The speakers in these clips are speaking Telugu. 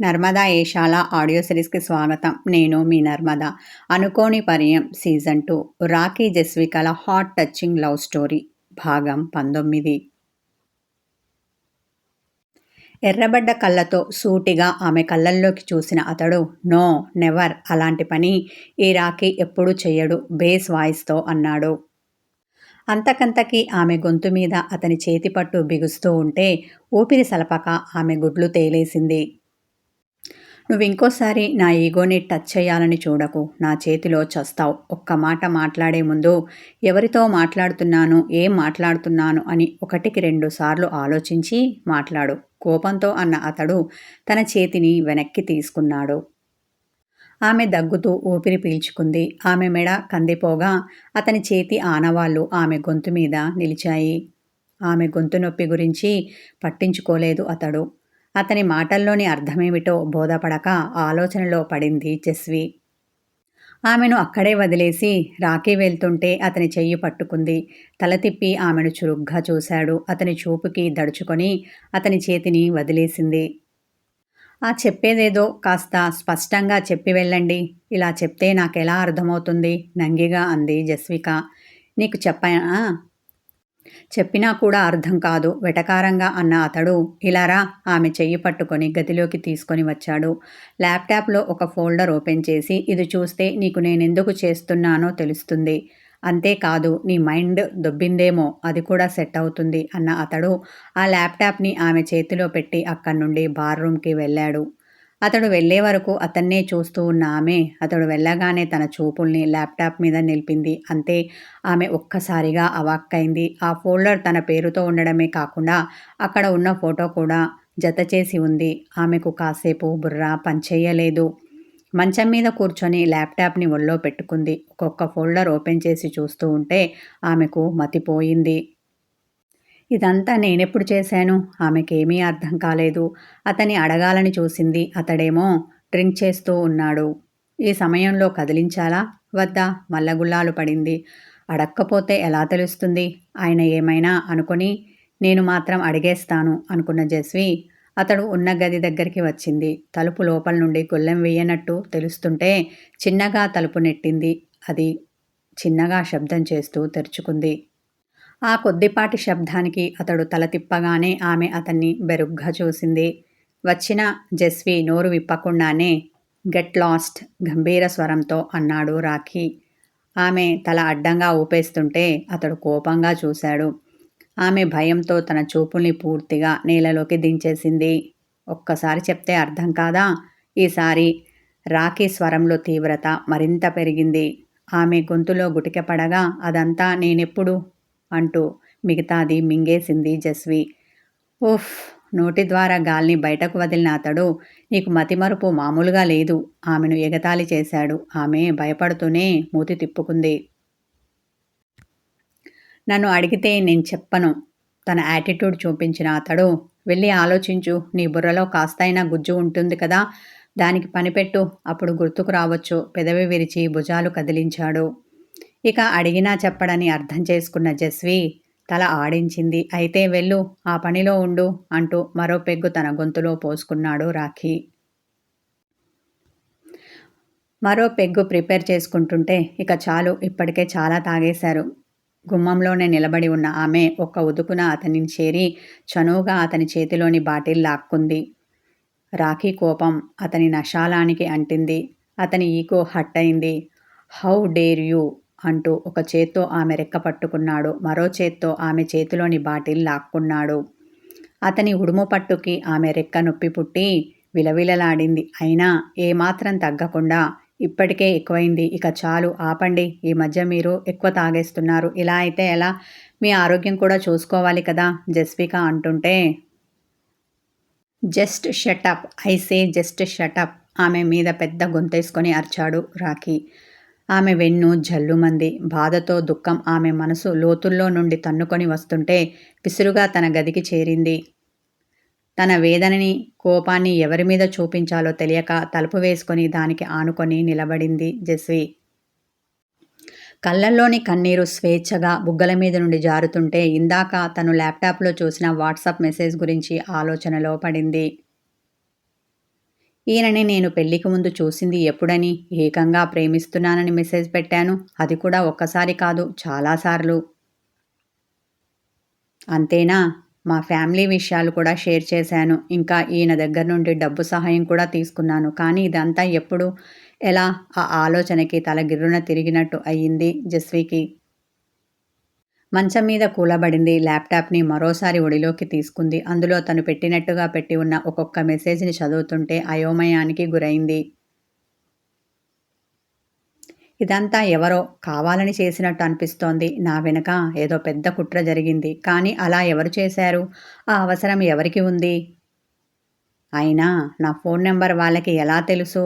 నర్మదా ఏషాల ఆడియో సిరీస్కి స్వాగతం. నేను మీ నర్మదా. అనుకోని పరియం సీజన్ టూ. రాఖీ జస్వికల హాట్ టచింగ్ లవ్ స్టోరీ భాగం పంతొమ్మిది. ఎర్రబడ్డ కళ్ళతో సూటిగా ఆమె కళ్ళల్లోకి చూసిన అతడు నో నెవర్ అలాంటి పని ఈ రాఖీ ఎప్పుడూ చెయ్యడు బేస్ వాయిస్తో అన్నాడు. అంతకంతకి ఆమె గొంతు మీద అతని చేతిపట్టు బిగుస్తూ ఉంటే ఊపిరి సలపక ఆమె గుడ్లు తేలేసింది. నువ్వు ఇంకోసారి నా ఈగోని టచ్ చేయాలని చూడకు. నా చేతిలో చస్తావు. ఒక్క మాట మాట్లాడే ముందు ఎవరితో మాట్లాడుతున్నాను ఏం మాట్లాడుతున్నాను అని ఒకటికి రెండు సార్లు ఆలోచించి మాట్లాడు. కోపంతో అన్న అతడు తన చేతిని వెనక్కి తీసుకున్నాడు. ఆమె దగ్గుతూ ఊపిరి పీల్చుకుంది. ఆమె మెడ కందిపోగా అతని చేతి ఆనవాళ్ళు ఆమె గొంతు మీద నిలిచాయి. ఆమె గొంతు నొప్పి గురించి పట్టించుకోలేదు అతడు. అతని మాటల్లోని అర్థమేమిటో బోధపడక ఆలోచనలో పడింది జస్వి. ఆమెను అక్కడే వదిలేసి రాఖీ వెళ్తుంటే అతని చెయ్యి పట్టుకుంది. తల తిప్పి ఆమెను చురుగ్గా చూశాడు. అతని చూపుకి దడుచుకొని అతని చేతిని వదిలేసింది. ఆ చెప్పేదేదో కాస్త స్పష్టంగా చెప్పి వెళ్ళండి. ఇలా చెప్తే నాకెలా అర్థమవుతుంది? నంగిగా అంది జస్విక. నీకు చెప్పానా? చెప్పినా కూడా అర్థం కాదు. వెటకారంగా అన్న అతడు ఇలారా ఆమె చెయ్యి పట్టుకొని గదిలోకి తీసుకొని వచ్చాడు. ల్యాప్టాప్లో ఒక ఫోల్డర్ ఓపెన్ చేసి ఇది చూస్తే నీకు నేనెందుకు చేస్తున్నానో తెలుస్తుంది. అంతేకాదు నీ మైండ్ దొబ్బిందేమో అది కూడా సెట్ అవుతుంది అన్న అతడు ఆ ల్యాప్టాప్ని ఆమె చేతిలో పెట్టి అక్కడి నుండి బార్ రూమ్కి వెళ్ళాడు. అతడు వెళ్ళే వరకు అతన్నే చూస్తూ ఉన్న ఆమె అతడు వెళ్ళగానే తన చూపుల్ని ల్యాప్టాప్ మీద నిలిపింది. అంతే ఆమె ఒక్కసారిగా అవాక్కైంది. ఆ ఫోల్డర్ తన పేరుతో ఉండడమే కాకుండా అక్కడ ఉన్న ఫోటో కూడా జత చేసి ఉంది. ఆమెకు కాసేపు బుర్ర పనిచేయలేదు. మంచం మీద కూర్చొని ల్యాప్టాప్ని ఒళ్ళో పెట్టుకుంది. ఒక్కొక్క ఫోల్డర్ ఓపెన్ చేసి చూస్తూ ఉంటే ఆమెకు మతిపోయింది. ఇదంతా నేనెప్పుడు చేశాను? ఆమెకేమీ అర్థం కాలేదు. అతని అడగాలని చూసింది. అతడేమో డ్రింక్ చేస్తూ ఉన్నాడు. ఈ సమయంలో కదిలించాలా? వద్దా? మల్లగుల్లాలు పడింది. అడక్కపోతే ఎలా తెలుస్తుంది? ఆయన ఏమైనా అనుకొని నేను మాత్రం అడిగేస్తాను అనుకున్న జస్వి అతడు ఉన్న గది దగ్గరికి వచ్చింది. తలుపు లోపల నుండి గొల్లెం వేయనట్టు తెలుస్తుంటే చిన్నగా తలుపు నెట్టింది. అది చిన్నగా శబ్దం చేస్తూ తెరుచుకుంది. ఆ కొద్దిపాటి శబ్దానికి అతడు తల తిప్పగానే ఆమె అతన్ని బెరుగ్గా చూసింది. వచ్చిన జస్వి నోరు విప్పకుండానే గెట్ లాస్ట్ గంభీర స్వరంతో అన్నాడు రాఖీ. ఆమె తల అడ్డంగా ఊపేస్తుంటే అతడు కోపంగా చూశాడు. ఆమె భయంతో తన చూపుల్ని పూర్తిగా నేలలోకి దించేసింది. ఒక్కసారి చెప్తే అర్థం కాదా? ఈసారి రాఖీ స్వరంలో తీవ్రత మరింత పెరిగింది. ఆమె గొంతులో గుటికపడగా అదంతా నేనెప్పుడు అంటూ మిగతాది మింగేసింది జస్వి. ఉఫ్ నోటి ద్వారా గాల్ని బయటకు వదిలిన అతడు నీకు మతిమరుపు మామూలుగా లేదు ఆమెను ఎగతాళి చేశాడు. ఆమె భయపడుతూనే మూతి తిప్పుకుంది. నన్ను అడిగితే నేను చెప్పను తన యాటిట్యూడ్ చూపించిన అతడు. వెళ్ళి ఆలోచించు నీ బుర్రలో కాస్తైనా గుజ్జు ఉంటుంది కదా దానికి పనిపెట్టు అప్పుడు గుర్తుకు రావచ్చు. పెదవి విరిచి భుజాలు కదిలించాడు. ఇక అడిగినా చెప్పడని అర్థం చేసుకున్న జస్వి తల ఆడించింది. అయితే వెళ్ళు ఆ పనిలో ఉండు అంటూ మరో పెగ్గు తన గొంతులో పోసుకున్నాడు రాఖీ. మరో పెగ్గు ప్రిపేర్ చేసుకుంటుంటే ఇక చాలు ఇప్పటికే చాలా తాగేశారు. గుమ్మంలోనే నిలబడి ఉన్న ఆమె ఒక్క ఉదుకున అతనిని చేరి చనువుగా అతని చేతిలోని బాటిల్ లాక్కుంది. రాఖీ కోపం అతని నశాలానికి అంటింది. అతని ఈకో హట్ అయింది. How dare you? అంటూ ఒక చేత్తో ఆమె రెక్క పట్టుకున్నాడు. మరో చేత్తో ఆమె చేతిలోని బాటిల్ లాక్కున్నాడు. అతని ఉడుము పట్టుకి ఆమె రెక్క నొప్పి పుట్టి విలవిలలాడింది. అయినా ఏమాత్రం తగ్గకుండా ఇప్పటికే ఎక్కువైంది. ఇక చాలు ఆపండి. ఈ మధ్య మీరు ఎక్కువ తాగేస్తున్నారు. ఇలా అయితే ఎలా? మీ ఆరోగ్యం కూడా చూసుకోవాలి కదా? జస్విక అంటుంటే just shut up I say just shut up ఆమె మీద పెద్ద గొంతేసుకొని అర్చాడు రాఖీ. ఆమె వెన్ను జల్లుమంది బాధతో దుఃఖం ఆమె మనసు లోతుల్లో నుండి తన్నుకొని వస్తుంటే పిసురుగా తన గదికి చేరింది. తన వేదనని కోపాన్ని ఎవరి మీద చూపించాలో తెలియక తలుపు వేసుకొని దానికి ఆనుకొని నిలబడింది జస్వి. కళ్ళల్లోని కన్నీరు స్వేచ్ఛగా బుగ్గల మీద నుండి జారుతుంటే ఇందాక తను ల్యాప్టాప్లో చూసిన వాట్సాప్ మెసేజ్ గురించి ఆలోచనలో పడింది. ఈయనని నేను పెళ్ళికి ముందు చూసింది ఎప్పుడని? ఏకంగా ప్రేమిస్తున్నానని మెసేజ్ పెట్టాను. అది కూడా ఒక్కసారి కాదు చాలాసార్లు అంతేనా? మా ఫ్యామిలీ విషయాలు కూడా షేర్ చేశాను. ఇంకా ఈయన దగ్గర నుండి డబ్బు సహాయం కూడా తీసుకున్నాను. కానీ ఇదంతా ఎప్పుడు? ఎలా? ఆ ఆలోచనకి తల గిర్రున తిరిగినట్టు అయ్యింది జస్వికి. మంచం మీద కూలబడింది. ల్యాప్టాప్ని మరోసారి ఒడిలోకి తీసుకుంది. అందులో తను పెట్టినట్టుగా పెట్టి ఉన్న ఒక్కొక్క మెసేజ్ని చదువుతుంటే అయోమయానికి గురైంది. ఇదంతా ఎవరో కావాలని చేసినట్టు అనిపిస్తోంది. నా వెనుక ఏదో పెద్ద కుట్ర జరిగింది. కానీ అలా ఎవరు చేశారు? ఆ అవసరం ఎవరికి ఉంది? అయినా నా ఫోన్ నెంబర్ వాళ్ళకి ఎలా తెలుసు?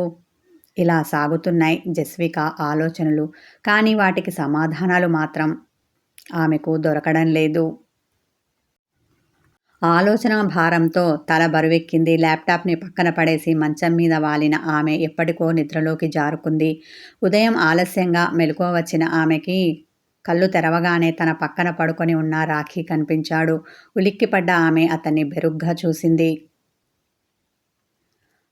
ఇలా సాగుతున్నాయి జస్విక ఆలోచనలు. కానీ వాటికి సమాధానాలు మాత్రం ఆమెకు దొరకడం లేదు. ఆలోచన భారంతో తల బరువెక్కింది. ల్యాప్టాప్ని పక్కన పడేసి మంచం మీద వాలిన ఆమె ఎప్పటికో నిద్రలోకి జారుకుంది. ఉదయం ఆలస్యంగా మెలకువ వచ్చిన ఆమెకి కళ్ళు తెరవగానే తన పక్కన పడుకొని ఉన్న రాఖీ కనిపించాడు. ఉలిక్కిపడ్డ ఆమె అతన్ని బెరుగ్గా చూసింది.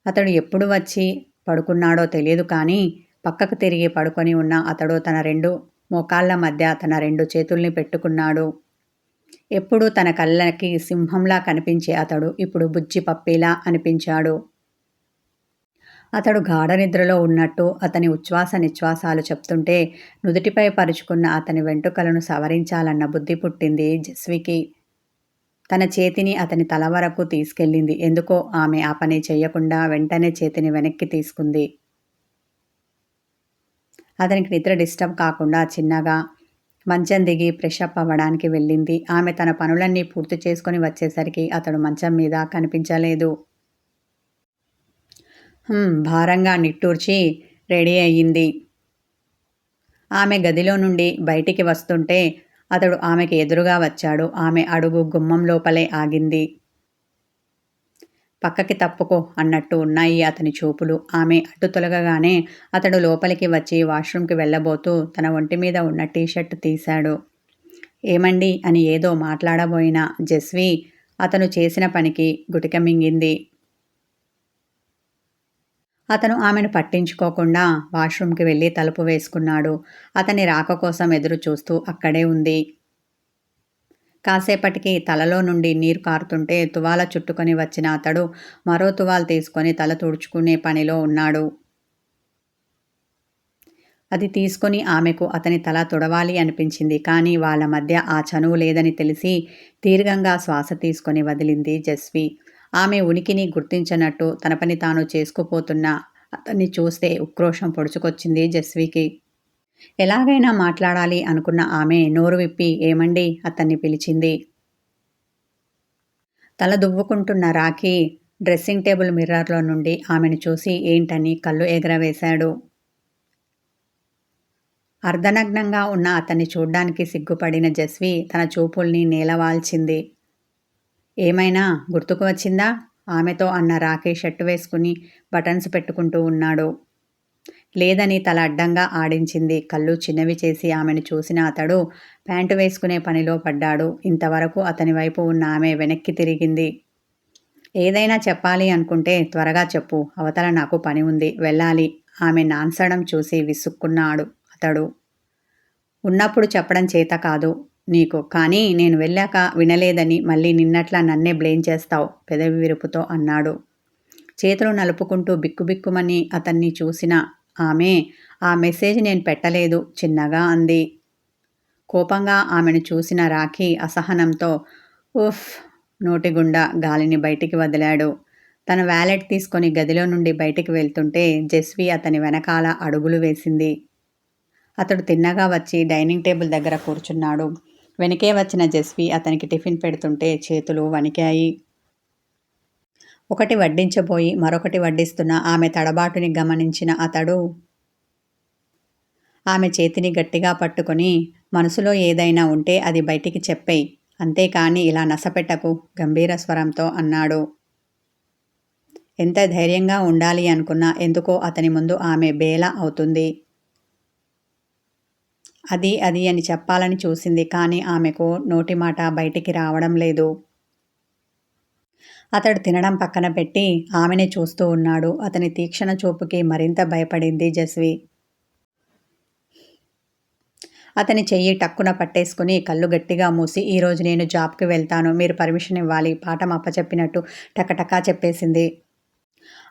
అతడు ఎప్పుడు వచ్చి పడుకున్నాడో తెలియదు కానీ పక్కకు తిరిగి పడుకొని ఉన్న అతడు తన రెండు మోకాళ్ళ మధ్య తన రెండు చేతుల్ని పెట్టుకున్నాడు. ఎప్పుడూ తన కళ్ళకి సింహంలా కనిపించే అతడు ఇప్పుడు బుజ్జి పప్పిలా అనిపించాడు. అతడు గాఢ నిద్రలో ఉన్నట్టు అతని ఉచ్ఛ్వాస నిశ్వాసాలు చెప్తుంటే నుదుటిపై పరుచుకున్న అతని వెంట్రుకలను సవరించాలన్న బుద్ధి పుట్టింది జస్వికి. తన చేతిని అతని తల వరకు తీసుకెళ్ళింది. ఎందుకో ఆమె ఆ పని చేయకుండా వెంటనే చేతిని వెనక్కి తీసుకుంది. అతనికి నిద్ర డిస్టర్బ్ కాకుండా చిన్నగా మంచం దిగి ఫ్రెష్ అప్ అవ్వడానికి వెళ్ళింది. ఆమె తన పనులన్నీ పూర్తి చేసుకుని వచ్చేసరికి అతడు మంచం మీద కనిపించలేదు. భారంగా నిట్టూర్చి రెడీ అయ్యింది. ఆమె గదిలో నుండి బయటికి వస్తుంటే అతడు ఆమెకి ఎదురుగా వచ్చాడు. ఆమె అడుగు గుమ్మం లోపలే ఆగింది. పక్కకి తప్పుకో అన్నట్టు ఉన్నాయి అతని చూపులు. ఆమె అటు తొలగగానే అతడు లోపలికి వచ్చి వాష్రూమ్కి వెళ్ళబోతూ తన ఒంటి మీద ఉన్న టీషర్ట్ తీశాడు. ఏమండి అని ఏదో మాట్లాడబోయిన జస్వి అతను చేసిన పనికి గుటిక మింగింది. అతను ఆమెను పట్టించుకోకుండా వాష్రూమ్కి వెళ్ళి తలుపు వేసుకున్నాడు. అతని రాక కోసం ఎదురు చూస్తూ అక్కడే ఉంది. కాసేపటికి తలలో నుండి నీరు కారుతుంటే తువాల చుట్టుకొని వచ్చిన అతడు మరో తువాలు తీసుకొని తల తుడుచుకునే పనిలో ఉన్నాడు. అది తీసుకొని ఆమెకు అతని తల తుడవాలి అనిపించింది. కానీ వాళ్ళ మధ్య ఆ చనువు లేదని తెలిసి దీర్ఘంగా శ్వాస తీసుకొని వదిలింది జస్వి. ఆమె ఉనికిని గుర్తించనట్టు తన పని తాను చేసుకుపోతున్న అతన్ని చూస్తే ఉక్రోషం పొడుచుకొచ్చింది జస్వికి. ఎలాగైనా మాట్లాడాలి అనుకున్న ఆమె నోరు విప్పి ఏమండి? అతన్ని పిలిచింది. తల దువ్వుకుంటున్న రాఖీ డ్రెస్సింగ్ టేబుల్ మిర్రర్లో నుండి ఆమెను చూసి ఏంటని కళ్ళు ఎగరవేశాడు. అర్ధనగ్నంగా ఉన్న అతన్ని చూడ్డానికి సిగ్గుపడిన జస్వి తన చూపుల్ని నేలవాల్చింది. ఏమైనా గుర్తుకు వచ్చిందా? ఆమెతో అన్న రాఖీ షర్టు వేసుకుని బటన్స్ పెట్టుకుంటూ ఉన్నాడు. లేదని తల అడ్డంగా ఆడించింది. కళ్ళు చిన్నవి చేసి ఆమెను చూసిన అతడు ప్యాంటు వేసుకునే పనిలో పడ్డాడు. ఇంతవరకు అతని వైపు ఉన్న ఆమె వెనక్కి తిరిగింది. ఏదైనా చెప్పాలి అనుకుంటే త్వరగా చెప్పు. అవతల నాకు పని ఉంది. వెళ్ళాలి. ఆమె నాన్సడం చూసి విసుక్కున్నాడు అతడు. ఉన్నప్పుడు చెప్పడం చేత కాదు. నీకు కానీ నేను వెళ్ళాక వినలేదని మళ్ళీ నిన్నట్లా నన్నే బ్లేమ్ చేస్తావు పెదవి విరుపుతో అన్నాడు. చేతులు నలుపుకుంటూ బిక్కుబిక్కుమని అతన్ని చూసిన ఆమె ఆ మెసేజ్ నేను పెట్టలేదు చిన్నగా అంది. కోపంగా ఆమెను చూసిన రాఖీ అసహనంతో ఉఫ్ నోటిగుండా గాలిని బయటికి వదిలాడు. తన వ్యాలెట్ తీసుకొని గదిలో నుండి బయటికి వెళ్తుంటే జెస్వి అతని వెనకాల అడుగులు వేసింది. అతడు తిన్నగా వచ్చి డైనింగ్ టేబుల్ దగ్గర కూర్చున్నాడు. వెనకే వచ్చిన జెస్వి అతనికి టిఫిన్ పెడుతుంటే చేతులు వణికాయి. ఒకటి వడ్డించబోయి మరొకటి వడ్డిస్తున్న ఆమె తడబాటుని గమనించిన అతడు ఆమె చేతిని గట్టిగా పట్టుకొని మనసులో ఏదైనా ఉంటే అది బయటికి చెప్పేయి అంతేకాని ఇలా నసపెట్టకు గంభీర స్వరంతో అన్నాడు. ఎంత ధైర్యంగా ఉండాలి అనుకున్నా ఎందుకో అతని ముందు ఆమె బేల అవుతుంది. అది అది అని చెప్పాలని చూసింది కానీ ఆమెకు నోటి మాట బయటికి రావడం లేదు. అతడు తినడం పక్కన పెట్టి ఆమెనే చూస్తూ ఉన్నాడు. అతని తీక్షణ చూపుకి మరింత భయపడింది జస్వి. అతని చెయ్యి టక్కున పట్టేసుకుని కళ్ళు గట్టిగా మూసి ఈరోజు నేను జాబ్కి వెళ్తాను. మీరు పర్మిషన్ ఇవ్వాలి. పాఠం అప్పచెప్పినట్టు టకటకా చెప్పేసింది.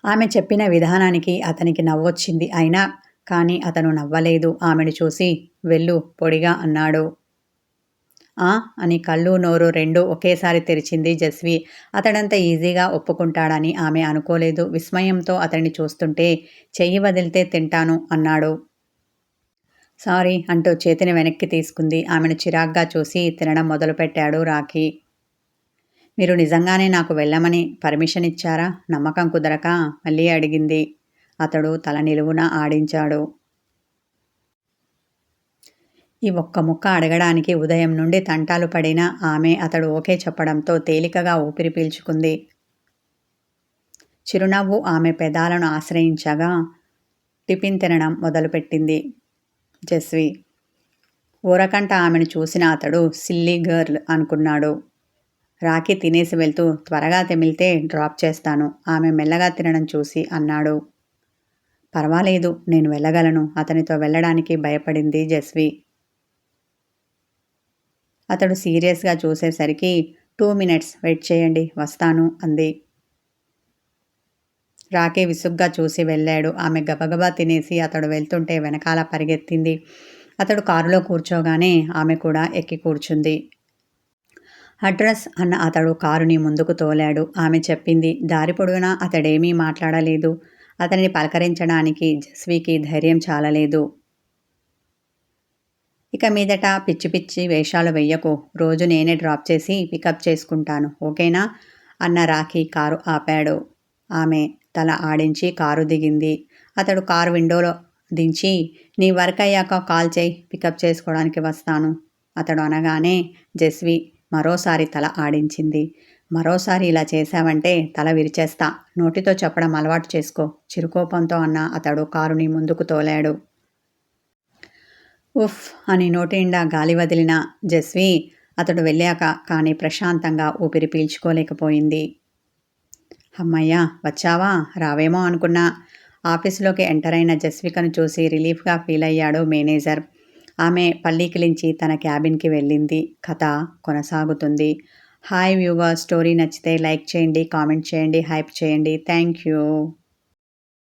ఆమె చెప్పిన విధానానికి అతనికి నవ్వొచ్చింది. అయినా కానీ అతను నవ్వలేదు. ఆమెను చూసి వెళ్ళు పొడిగా అన్నాడు. ఆ? అని కళ్ళు నోరు రెండు ఒకేసారి తెరిచింది జస్వి. అతడంత ఈజీగా ఒప్పుకుంటాడని ఆమె అనుకోలేదు. విస్మయంతో అతన్ని చూస్తుంటే చెయ్యి వదిలితే తింటాను అన్నాడు. సారీ అంటూ చేతిని వెనక్కి తీసుకుంది. ఆమెను చిరాగ్గా చూసి తినడం మొదలుపెట్టాడు రాఖీ. మీరు నిజంగానే నాకు వెళ్ళమని పర్మిషన్ ఇచ్చారా? నమ్మకం కుదరక? మళ్ళీ అడిగింది. అతడు తల నిలువున ఆడించాడు. ఈ ఒక్క ముక్క అడగడానికి ఉదయం నుండి తంటాలు పడిన ఆమె అతడు ఓకే చెప్పడంతో తేలికగా ఊపిరి పీల్చుకుంది. చిరునవ్వు ఆమె పెదాలను ఆశ్రయించగా టిఫిన్ తినడం మొదలుపెట్టింది. జస్వి ఊరకంట ఆమెను చూసిన అతడు సిల్లీ గర్ల్ అనుకున్నాడు. రాఖీ తినేసి వెళ్తూ త్వరగా తెమిలితే డ్రాప్ చేస్తాను ఆమె మెల్లగా తినడం చూసి అన్నాడు. పర్వాలేదు నేను వెళ్ళగలను అతనితో వెళ్ళడానికి భయపడింది జస్వి. అతడు సీరియస్గా చూసేసరికి టూ మినిట్స్ వెయిట్ చేయండి వస్తాను అంది. రాకే విసుగ్గా చూసి వెళ్ళాడు. ఆమె గబగబా తినేసి అతడు వెళ్తుంటే వెనకాల పరిగెత్తింది. అతడు కారులో కూర్చోగానే ఆమె కూడా ఎక్కి కూర్చుంది. అడ్రస్ అన్న అతడు కారుని ముందుకు తోలాడు. ఆమె చెప్పింది దారి పొడవునా అతడేమీ మాట్లాడలేదు. అతనిని పలకరించడానికి జస్వికి ధైర్యం చాలలేదు. ఇక మీదట పిచ్చి పిచ్చి వేషాలు వెయ్యకు. రోజు నేనే డ్రాప్ చేసి పికప్ చేసుకుంటాను. ఓకేనా? అన్న రాఖీ కారు ఆపాడు. ఆమె తల ఆడించి కారు దిగింది. అతడు కారు విండోలో దించి నీ వర్క్ అయ్యాక కాల్ చేయి పికప్ చేసుకోవడానికి వస్తాను. అతడు అనగానే జస్వి మరోసారి తల ఆడించింది. మరోసారి ఇలా చేశావంటే తల విరిచేస్తా. నోటితో చెప్పడం అలవాటు చేసుకో. చిరుకోపంతో అన్న అతడు కారుని ముందుకు తోలాడు. ఉఫ్ అని నోటిండా గాలి వదిలిన జస్వి అతడు వెళ్ళాక కానీ ప్రశాంతంగా ఊపిరి పీల్చుకోలేకపోయింది. అమ్మయ్యా వచ్చావా? రావేమో అనుకున్నా. ఆఫీసులోకి ఎంటర్ అయిన జస్వికను చూసి రిలీఫ్గా ఫీల్ అయ్యాడు మేనేజర్. ఆమె పల్లీకిలించి తన క్యాబిన్కి వెళ్ళింది. కథ కొనసాగుతుంది. హాయ్ వ్యూవర్ స్టోరీ నచ్చితే లైక్ చేయండి కామెంట్ చేయండి హైప్ చేయండి. Thank you.